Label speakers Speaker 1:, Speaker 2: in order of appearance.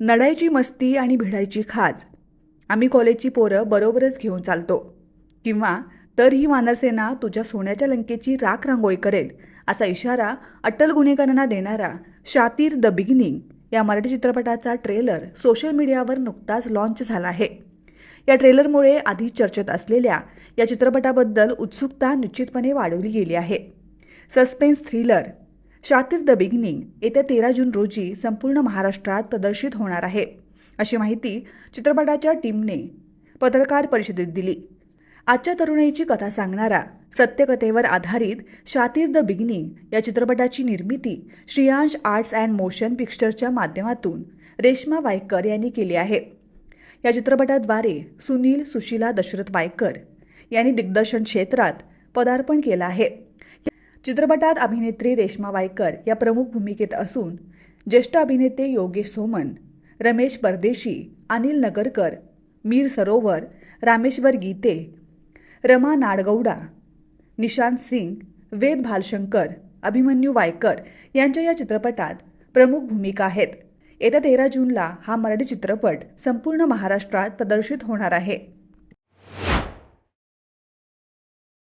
Speaker 1: नडायची मस्ती आणि भिडायची खाज. आम्ही कॉलेजची पोरं बरोबरच घेऊन चालतो. किंवा तर ही वानरसेना तुझ्या सोन्याच्या लंकेची राख रांगोळी करेल असा इशारा अटल गुन्हेगारांना देणारा शातीर द बिगिनिंग या मराठी चित्रपटाचा ट्रेलर सोशल मीडियावर नुकताच लॉन्च झाला आहे. या ट्रेलरमुळे आधी चर्चेत असलेल्या या चित्रपटाबद्दल उत्सुकता निश्चितपणे वाढवली गेली आहे. Suspense thriller Shaatir the beginning येत्या तेरा जून रोजी संपूर्ण महाराष्ट्रात प्रदर्शित होणार आहे. अशी माहिती चित्रपटाच्या टीमने पत्रकार परिषदेत दिली. आजच्या तरुणाईची कथा सांगणारा सत्यकथेवर आधारित शातीर द बिगिनिंग या चित्रपटाची निर्मिती श्रियांश आर्ट्स अँड मोशन पिक्चरच्या माध्यमातून रेश्मा वायकर यांनी केली आहे. या चित्रपटाद्वारे सुनील सुशीला दशरथ वायकर यांनी दिग्दर्शन क्षेत्रात पदार्पण केलं आहे. चित्रपटात अभिनेत्री रेश्मा वायकर या प्रमुख भूमिकेत असून ज्येष्ठ अभिनेते योगेश सोमन रमेश परदेशी अनिल नगरकर मीर सरोवर रामेश्वर गीते रमा नाडगौडा निशांत सिंग वेद भालशंकर अभिमन्यू वायकर यांच्या या चित्रपटात प्रमुख भूमिका आहेत. येत्या तेरा जूनला हा मराठी चित्रपट संपूर्ण महाराष्ट्रात प्रदर्शित होणार आहे.